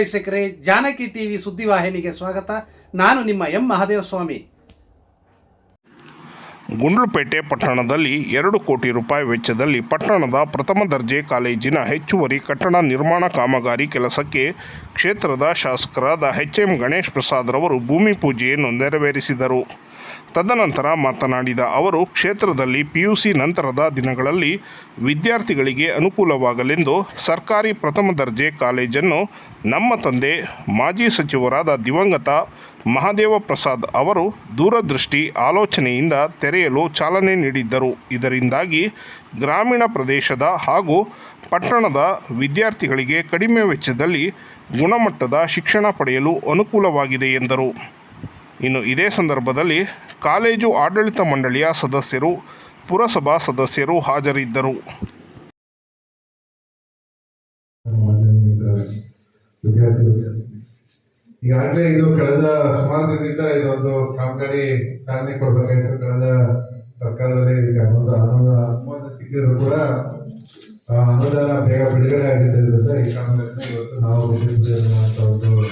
ವೀಕ್ಷಕರೇ, ಜಾನಕಿ ಟಿವಿ ಸುದ್ದಿವಾಹಿನಿಗೆ ಸ್ವಾಗತ. ನಾನು ನಿಮ್ಮ ಎಂ ಮಹಾದೇವ ಸ್ವಾಮಿ ಗುಂಡ್ಲುಪೇಟೆ ಪಟ್ಟಣದಲ್ಲಿ ಎರಡು ಕೋಟಿ ರೂಪಾಯಿ ವೆಚ್ಚದಲ್ಲಿ ಪಟ್ಟಣದ ಪ್ರಥಮ ದರ್ಜೆ ಕಾಲೇಜಿನ ಹೆಚ್ಚುವರಿ ಕಟ್ಟಡ ನಿರ್ಮಾಣ ಕಾಮಗಾರಿ ಕೆಲಸಕ್ಕೆ ಕ್ಷೇತ್ರದ ಶಾಸಕರಾದ ಎಚ್ ಎಂ ಗಣೇಶ್ ಪ್ರಸಾದ್ ರವರು ಭೂಮಿ ಪೂಜೆಯನ್ನು ನೆರವೇರಿಸಿದರು. ತದನಂತರ ಮಾತನಾಡಿದ ಅವರು, ಕ್ಷೇತ್ರದಲ್ಲಿ ಪಿಯುಸಿ ನಂತರದ ದಿನಗಳಲ್ಲಿ ವಿದ್ಯಾರ್ಥಿಗಳಿಗೆ ಅನುಕೂಲವಾಗಲೆಂದು ಸರ್ಕಾರಿ ಪ್ರಥಮ ದರ್ಜೆ ಕಾಲೇಜನ್ನು ನಮ್ಮ ತಂದೆ ಮಾಜಿ ಸಚಿವರಾದ ದಿವಂಗತ ಮಹಾದೇವ ಪ್ರಸಾದ್ ಅವರು ದೂರದೃಷ್ಟಿ ಆಲೋಚನೆಯಿಂದ ತೆರೆಯಲು ಚಾಲನೆ ನೀಡಿದ್ದರು. ಇದರಿಂದಾಗಿ ಗ್ರಾಮೀಣ ಪ್ರದೇಶದ ಹಾಗೂ ಪಟ್ಟಣದ ವಿದ್ಯಾರ್ಥಿಗಳಿಗೆ ಕಡಿಮೆ ವೆಚ್ಚದಲ್ಲಿ ಗುಣಮಟ್ಟದ ಶಿಕ್ಷಣ ಪಡೆಯಲು ಅನುಕೂಲವಾಗಿದೆ ಎಂದರು. ಇನ್ನು ಇದೇ ಸಂದರ್ಭದಲ್ಲಿ ಕಾಲೇಜು ಆಡಳಿತ ಮಂಡಳಿಯ ಸದಸ್ಯರು, ಪುರಸಭಾ ಸದಸ್ಯರು ಹಾಜರಿದ್ದರು. ಈಗಾಗಲೇ ಇದು ಕಳೆದ ಸುಮಾರು ದಿನದಿಂದ ಇದೊಂದು ಕಾಮಗಾರಿ ಚಾಲನೆ ಕೊಡಬೇಕಾಯಿತು ಕಳೆದ ಸರ್ಕಾರದಲ್ಲಿ ಇದಕ್ಕೆ ಅನುದಾನ ಅನುಮೋದನೆ ಸಿಕ್ಕಿದ್ರು ಕೂಡ ಅನುದಾನ ಬೇಗ ಬಿಡುಗಡೆ ಆಗಿದ್ದರಿಂದ ಈ ಕಾಮಗಾರಿನ ಇವತ್ತು ನಾವು ಒಂದು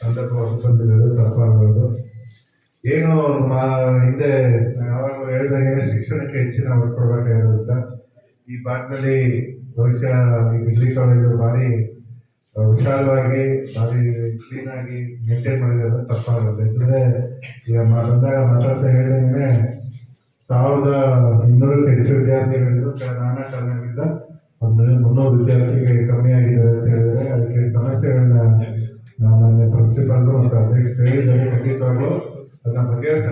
ಸಂದರ್ಭವನ್ನು ಬಂದಿರೋದು ತಪ್ಪಾಗೋದು ಏನು ಹಿಂದೆ ಯಾವಾಗ ಹೇಳಿದಾಗೆ ಶಿಕ್ಷಣಕ್ಕೆ ಹೆಚ್ಚಿನ ಒತ್ತು ಕೊಡಬೇಕಾಗಿರೋದ್ರಿಂದ ಈ ಭಾಗದಲ್ಲಿ ಬಹುಶಃ ಡಿಗ್ರಿ ಕಾಲೇಜು ಭಾರಿ ವಿಶಾಲವಾಗಿ, ಭಾರಿ ಕ್ಲೀನ್ ಆಗಿ ಮೇಂಟೈನ್ ಮಾಡಿದ್ರೆ ತಪ್ಪಾಗುತ್ತೆ. ಯಾಕಂದರೆ, ಈಗ ಬಂದಾಗ ಮಾತಾಡ್ತಾ ಹೇಳಿದಂಗೆ, ಸಾವಿರದ ಇನ್ನೂರಕ್ಕೆ ಹೆಚ್ಚು ವಿದ್ಯಾರ್ಥಿಗಳಿದ್ರು ನಾನಾ ಕಾರಣಗಳಿಂದ ಒಂದು ಮುನ್ನೂರು ವಿದ್ಯಾರ್ಥಿಗಳಿಗೆ ಕಮ್ಮಿ ಆಗಿದೆ ಅಂತ ಹೇಳಿದರೆ ಅದಕ್ಕೆ ಸಮಸ್ಯೆಗಳನ್ನ ನಮ್ಮ ಪ್ರಿನ್ಸಿಪಾಲ್ ಮತ್ತು ಅಧ್ಯಕ್ಷ ಹೇಳಿದ್ದಾರೆ ಖಂಡಿತವಾಗ್ಲೂ.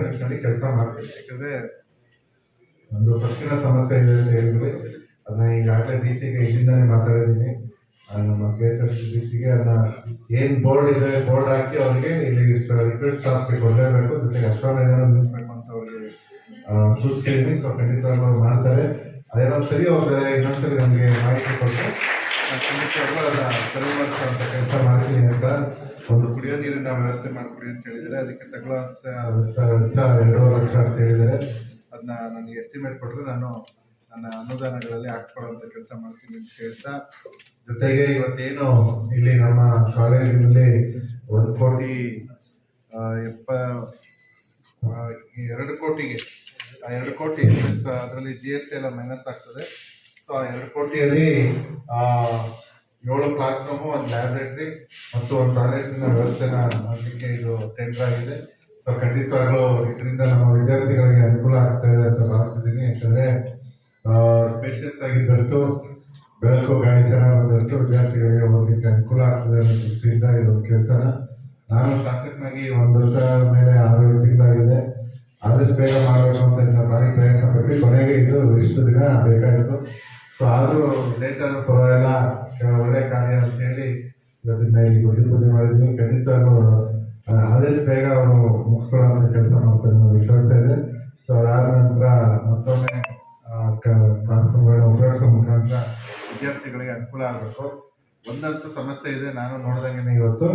ನಿಟ್ಟಿನಲ್ಲಿ ಕೆಲಸ ಮಾಡ್ತೀವಿ ಯಾಕಂದ್ರೆ ಒಂದು ಪಕ್ಷಿನ ಸಮಸ್ಯೆ ಇದೆ ಅಂತ ಹೇಳಿದ್ವಿ ಅದನ್ನ ಈಗಾಗಲೇ ಡಿ ಸಿಗೆ ಇಲ್ಲಿಂದಾನೆ ಮಾತಾಡಿದ್ದೀನಿ. ನಮ್ಮ ಡಿ ಸಿಗೆ ಅದನ್ನ ಏನ್ ಬೋರ್ಡ್ ಇದೆ ಬೋರ್ಡ್ ಹಾಕಿ ಅವ್ರಿಗೆ ಇಲ್ಲಿ ರಿಕ್ವೆಸ್ಟ್ ಚಾರ್ಜ್ ಕೊಡಲೇಬೇಕು. ಜೊತೆಗೆ ಅಶ್ವಮೇಧನ ನಿಲ್ಲಿಸ್ಬೇಕು ಅಂತ ಅವ್ರಿಗೆ ಸೂಚಿಸಿದ್ದೀನಿ ಸೊ ಖಂಡಿತ ಅವ್ರು ಮಾಡ್ತಾರೆ. ಅದೇನೋ ಸರಿ ಹೋಗ್ತಾರೆ, ಇನ್ನೊಂದ್ಸರಿ ನಮಗೆ ಮಾಹಿತಿ ಕೊಟ್ಟು ಖಂಡಿತವಾಗ್ಲೂ ಅದನ್ನ ಸರಿ ಅಂತ ಕೆಲಸ ಮಾಡ್ತೀನಿ ಅಂತ ಒಂದು ಕುಡಿಯೋ ನೀರಿನ ವ್ಯವಸ್ಥೆ ಮಾಡ್ಕೊಡಿ ಅಂತ ಹೇಳಿದರೆ ಅದಕ್ಕೆ ತಗೊಳ್ಳೋ ವೆಚ್ಚ ಎರಡೂವರೆ ಲಕ್ಷ ಅಂತ ಹೇಳಿದ್ದಾರೆ. ಅದನ್ನ ನನಗೆ ಎಸ್ಟಿಮೇಟ್ ಕೊಟ್ಟರೆ ನಾನು ನನ್ನ ಅನುದಾನಗಳಲ್ಲಿ ಹಾಕ್ಸ್ಕೊಳ್ಳೋಂಥ ಕೆಲಸ ಮಾಡ್ತೀನಿ ಅಂತ ಹೇಳ್ತಾ ಜೊತೆಗೆ ಇವತ್ತೇನು ಇಲ್ಲಿ ನಮ್ಮ ಕಾಲೇಜಿನಲ್ಲಿ ಒಂದು ಕೋಟಿ ಎಪ್ಪ ಎರಡು ಕೋಟಿಗೆ ಆ ಎರಡು ಕೋಟಿ ಅದರಲ್ಲಿ ಜಿ ಎಸ್ ಟಿ ಎಲ್ಲ ಮೈನಸ್ ಆಗ್ತದೆ. ಸೊ ಆ ಎರಡು ಕೋಟಿಯಲ್ಲಿ ಆ, ಏಳು ಕ್ಲಾಸ್ ರೂಮು ಒಂದು ಲ್ಯಾಬ್ರೇಟರಿ ಮತ್ತು ಒಂದು ಟಾಯ್ಲೆಟ್ನ ವ್ಯವಸ್ಥೆನ ಮಾಡಲಿಕ್ಕೆ ಇದು ಟೆಂಡರ್ ಆಗಿದೆ ಸೊ ಖಂಡಿತವಾಗ್ಲೂ ಇದರಿಂದ ನಮ್ಮ ವಿದ್ಯಾರ್ಥಿಗಳಿಗೆ ಅನುಕೂಲ ಆಗ್ತದೆ ಅಂತ ಭಾವಿಸಿದ್ದೀನಿ ಯಾಕಂದ್ರೆ ಸ್ಪೇಷಿಯಸ್ ಆಗಿದ್ದಷ್ಟು ಬೆಳಕು, ಗಾಳಿ ಚೆನ್ನಾಗಿರೋದಷ್ಟು ವಿದ್ಯಾರ್ಥಿಗಳಿಗೆ ಹೋಗ್ಲಿಕ್ಕೆ ಅನುಕೂಲ ಆಗ್ತದೆ ಅನ್ನೋ ದೃಷ್ಟಿಯಿಂದ ಇದೊಂದು ಕೆಲಸನ. ನಾನು ಶಾಸಕನಾಗಿ ಒಂದು ವರ್ಷ ಮೇಲೆ ಆರು ತಿಂಗಳಾಗಿದೆ. ಆದಷ್ಟು ಬೇಗ ಮಾಡಬೇಕು ಅಂತ ಭಾರಿ ಪ್ರಯತ್ನ ಪಟ್ಟು ಕೊನೆಗೆ ಇದು ಇಷ್ಟು ದಿನ ಬೇಕಾಗಿತ್ತು. ಸೊ ಆದರೂ ಲೇಟ್ ಆದ್ರೂ ಒಳ್ಳೆ ಕಾರ್ಯ ಅಂತ ಹೇಳಿ ಇವತ್ತಿನ ಇಲ್ಲಿ ಬುದ್ಧಿ ಪೂಜೆ ಮಾಡಿದ್ವಿ ಖಂಡಿತ ಆದಷ್ಟು ಬೇಗ ಅವರು ಮುಗಿಸ್ಕೊಳ್ಳುವಂಥ ಕೆಲಸ ಮಾಡ್ತಾರೆ ಅನ್ನೋ ವಿಶ್ವಾಸ ಇದೆ. ಸೊ ಅದಾದ ನಂತರ ಮತ್ತೊಮ್ಮೆ ಕ್ಲಾಸ್ ರೂಮ್ಗಳನ್ನ ಉಪಯೋಗಿಸೋ ಮುಖಾಂತರ ವಿದ್ಯಾರ್ಥಿಗಳಿಗೆ ಅನುಕೂಲ ಆಗಬೇಕು. ಒಂದಂತೂ ಸಮಸ್ಯೆ ಇದೆ, ನಾನು ನೋಡ್ದಂಗೆ ಇವತ್ತು.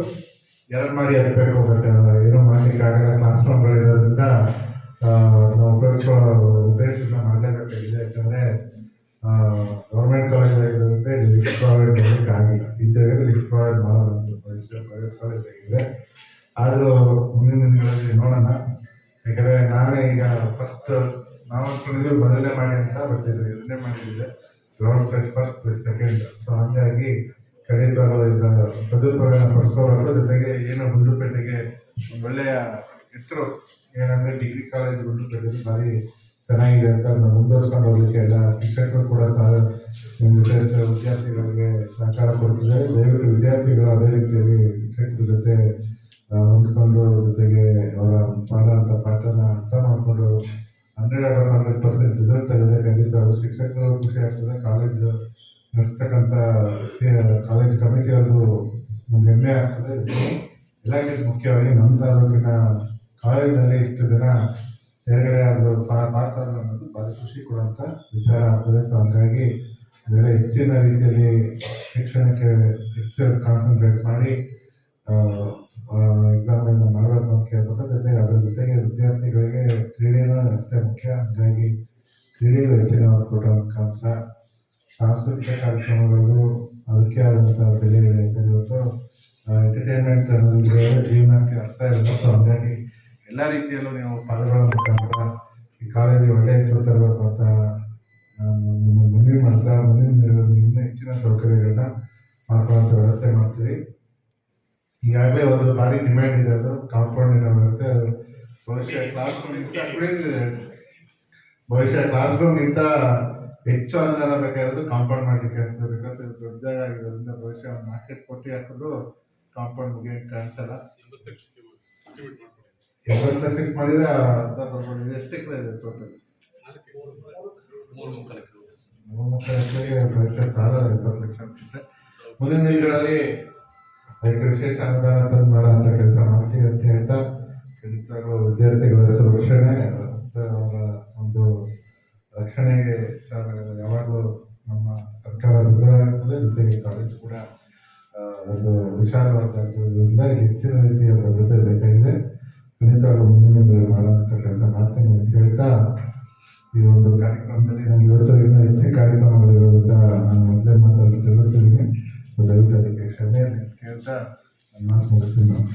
ಎರಡು ಮಾಡಿ ಹತ್ಬೇಕು ಬಟ್ ಏನು ಮಾಡ್ಲಿಕ್ಕೆ ಆಗಲ್ಲ. ಕ್ಲಾಸ್ ರೂಮ್ಗಳಿರೋದ್ರಿಂದ ನಾವು ಉಪಯೋಗಿಸೋ ಉದ್ದೇಶ ಮಾಡಲೇಬೇಕಾಗಿದೆ. ಯಾಕಂದರೆ ಗೌರ್ಮೆಂಟ್ ಕಾಲೇಜ್ ಲಿಫ್ಟ್ ಪ್ರೊವೈಡ್ ಆಗಿಲ್ಲ ಇದ್ದಾಗ ಲಿಫ್ಟ್ ಪ್ರೊವೈಡ್ ಮಾಡೋದಂತ ಪ್ರೈವೇಟ್ ಕಾಲೇಜ್ ಆಗಿದೆ ಆದರೂ ಮುಂದಿನ ದಿನಗಳಲ್ಲಿ ನೋಡೋಣ. ಯಾಕಂದ್ರೆ ನಾನೇ ಈಗ ಫಸ್ಟ್ ನಾವು ಅನ್ಕೊಂಡಿದ್ವಿ ಮೊದಲನೇ ಮಾಡಿ ಅಂತ ಬರ್ತಿದ್ರೆ ಎರಡನೇ ಮಾಡಿದ್ದೆ ground plus first plus second so ಹಂಗಾಗಿ ಖಂಡಿತವಾಗ್ಲೂ ಇದರ ಸದುಪಯೋಗ ಪಡಿಸ್ಕೋಬಾರ್ದು ಜೊತೆಗೆ ಏನು ಗುಂಡ್ಲುಪೇಟೆಗೆ ಒಳ್ಳೆಯ ಹೆಸರು, ಏನಂದ್ರೆ ಡಿಗ್ರಿ ಕಾಲೇಜ್ ಗುಂಡ್ಲುಪೇಟೆ ಭಾರಿ ಚೆನ್ನಾಗಿದೆ ಅಂತ ಅದನ್ನ ಮುಂದುವರ್ಸ್ಕೊಂಡು ಹೋಗ್ಲಿಕ್ಕೆ ಎಲ್ಲ ಶಿಕ್ಷಕರು ಕೂಡ ಸಹ ವಿದ್ಯಾರ್ಥಿ ವಿದ್ಯಾರ್ಥಿಗಳಿಗೆ ಸಹಕಾರ ಕೊಡ್ತಿದ್ದಾರೆ. ದಯವಿಟ್ಟು ವಿದ್ಯಾರ್ಥಿಗಳು ಅದೇ ರೀತಿಯಲ್ಲಿ ಶಿಕ್ಷಕರ ಜೊತೆ ಹೊಂದ್ಕೊಂಡು ಜೊತೆಗೆ ಅವರ ಮಾಡುವಂಥ ಪಾಠನ ಅರ್ಥ ಮಾಡಿಕೊಂಡು hundred of hundred percent result ತೆಗೆದ್ರೆ ಅವರು ಶಿಕ್ಷಕರು ಖುಷಿ ಆಗ್ತದೆ. ಕಾಲೇಜು ನಡೆಸ್ತಕ್ಕಂಥ ಕಾಲೇಜ್ ಕಮಿಟಿಯವ್ರಿಗೂ ಒಂದು ಹೆಮ್ಮೆ ಆಗ್ತದೆ. ಎಲ್ಲಕ್ಕಿಂತ ಮುಖ್ಯವಾಗಿ ನಮ್ಮ ತಾಲೂಕಿನ ಕಾಲೇಜಿನಲ್ಲಿ ಇಷ್ಟು ಜನ ತೆರಗಡೆ ಆದರೂ ಪಾಸ್ ಆದ್ರು ಅನ್ನೋದು ಬಹಳ ಖುಷಿ ಕೊಡುವಂಥ ವಿಚಾರ ಆಗ್ತದೆ. ಸೊ ಹಂಗಾಗಿ ಹೆಚ್ಚಿನ ರೀತಿಯಲ್ಲಿ ಶಿಕ್ಷಣಕ್ಕೆ ಹೆಚ್ಚು ಕಾನ್ಸಂಟ್ರೇಟ್ ಮಾಡಿ ಎಕ್ಸಾಮ್ಗಳನ್ನ ಮಾಡಬೇಕು ಅಂತ ಕೇಳ್ಬೋದು ಜೊತೆಗೆ ಅದರ ಜೊತೆಗೆ ವಿದ್ಯಾರ್ಥಿಗಳಿಗೆ ಕ್ರೀಡೆನೂ ಅಷ್ಟೇ ಮುಖ್ಯ. ಹಾಗಾಗಿ ಕ್ರೀಡೆಗೂ ಹೆಚ್ಚಿನ ಒತ್ತು ಕೊಡೋ ಮುಖಾಂತರ ಸಾಂಸ್ಕೃತಿಕ ಕಾರ್ಯಕ್ರಮಗಳು ಅದಕ್ಕೆ ಆದಂಥ ಬೆಲೆ ಇದೆ ಅಂತ ಇವತ್ತು ಎಂಟರ್ಟೈನ್ಮೆಂಟ್ ಅನ್ನೋದು ಜೀವನಕ್ಕೆ ಅರ್ಥ ಇರಬೇಕು ಹಂಗಾಗಿ ಎಲ್ಲ ರೀತಿಯಲ್ಲೂ ನೀವು ಪಾಲ್ಗೊಳ್ಳೋ. ಸೌಕರ್ಯಗಳನ್ನ ಮಾಡ್ಕೊಳ್ಳೋಂಥ ವ್ಯವಸ್ಥೆ ಮಾಡ್ತೀವಿ ಈಗಾಗಲೇ ಒಂದು ಭಾರಿ ಡಿಮ್ಯಾಂಡ್ ಇದೆ ಅದು ಕಾಂಪೌಂಡಿನ ವ್ಯವಸ್ಥೆ ಅದು ಬಹುಶಃ ಕ್ಲಾಸ್ ರೂಮ್ ಬಹುಶಃ ಕ್ಲಾಸ್ ರೂಮ್ಗಿಂತ ಹೆಚ್ಚು ಅನುದಾನ ಬೇಕಾಗಿರೋದು ಕಾಂಪೌಂಡ್ ಮಾಡಲಿಕ್ಕೆ ಅನ್ಸುತ್ತೆ ಬಿಕಾಸ್ ಇದು ದೊಡ್ಡ ಜಾಗ ಆಗಿರೋದ್ರಿಂದ ಬಹುಶಃ ಒಂದು ಮಾರ್ಕೆಟ್ ಕೋಟಿ ಹಾಕಿದ್ರು ಕಾಂಪೌಂಡ್ ಮುಗಿಯಕ್ಕೆ ಕಾಣಿಸಲ್ಲ ಎಂಬತ್ತು ಲಕ್ಷಕ್ಕೆ ಮಾಡಿದ್ರೆ ಅರ್ಧ ಬರ್ಬೋದು ಇದೆ ಟೋಟಲ್ ಬಹುಶಃ ಸಾಲ ಲಕ್ಷ ಮುಂದಿನ ದಿನಗಳಲ್ಲಿ ವಿಶೇಷ ಅನುದಾನ ತಂದು ಮಾಡುವಂಥ ಕೆಲಸ ಮಾಡ್ತೀವಿ ಅಂತ ಹೇಳ್ತಾ, ಖಂಡಿತವಾಗ್ಲೂ ವಿದ್ಯಾರ್ಥಿಗಳ ರಕ್ಷಣೆ ಅವರ ಒಂದು ರಕ್ಷಣೆಗೆ ಯಾವಾಗಲೂ ನಮ್ಮ ಸರ್ಕಾರ ಆಗ್ತದೆ. ಜೊತೆಗೆ ಕಾಲೇಜು ಕೂಡ ಒಂದು ವಿಶಾಲವಾದ ಹೆಚ್ಚಿನ ರೀತಿಯ ಭದ್ರತೆ ಬೇಕಾಗಿದೆ. ಖಂಡಿತವಾಗ್ಲೂ ಮುಂದಿನ ಮಾಡುವಂಥ enough.